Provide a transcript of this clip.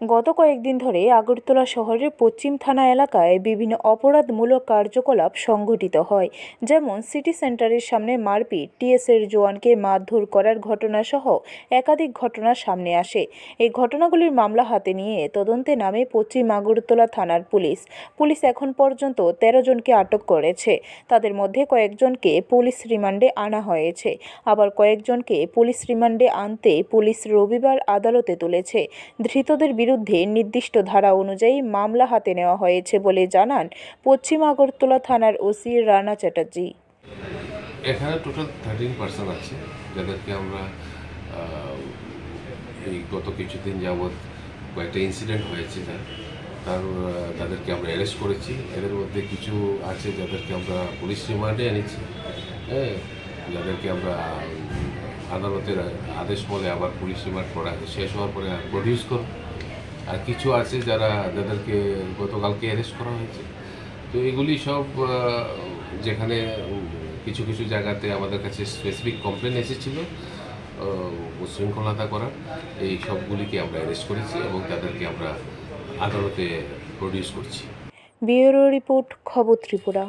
গত কয়েকদিন ধরে আগরতলা শহরের পশ্চিম থানা এলাকায় বিভিন্ন অপরাধমূলক কার্যকলাপ সংঘটিত হয়। যেমন সিটি সেন্টারের সামনে মারপিট, টিএসের জওয়ানকে মারধর করার ঘটনা সহ একাধিক ঘটনা সামনে আসে। এই ঘটনাগুলির মামলা হাতে নিয়ে তদন্তে নামে পশ্চিম আগরতলা থানার পুলিশ। পুলিশ এখন পর্যন্ত তেরো জনকে আটক করেছে। তাদের মধ্যে কয়েকজনকে পুলিশ রিমান্ডে আনা হয়েছে। আবার কয়েকজনকে পুলিশ রিমান্ডে আনতে পুলিশ রবিবার আদালতে তুলেছে। ধৃতদের বিরুদ্ধে নির্দিষ্ট ধারা অনুযায়ী মামলা হাতে নেওয়া হয়েছে বলে জানান পশ্চিম আগরতলা থানার ওসি রানা চ্যাটার্জি। এখানে টোটাল থার্টিন পার্সন আছে, যাদেরকে আমরা এই গত কিছুদিন যাবৎ কয়েকটা ইনসিডেন্ট হয়েছে তার, তাদেরকে আমরা অ্যারেস্ট করেছি। এদের মধ্যে কিছু আছে যাদেরকে আমরা পুলিশ রিমান্ডে এনেছি হ্যাঁ যাদেরকে আমরা, আদালতের আদেশ বলে আবার পুলিশ রিমান্ড করা শেষ হওয়ার পরে প্রডিউস করব। আর কিছু আছে যারা যাদেরকে গতকালকে অ্যারেস্ট করা হয়েছে। তো এগুলি সব যেখানে কিছু কিছু জায়গাতে আমাদের কাছে স্পেসিফিক কমপ্লেন এসেছিল আহ, উচ্ছৃঙ্খলতা করার এই সবগুলিকে আমরা অ্যারেস্ট করেছি এবং তাদেরকে আমরা আদালতে প্রডিউস করছি। ব্যুরো রিপোর্ট খবর ত্রিপুরা।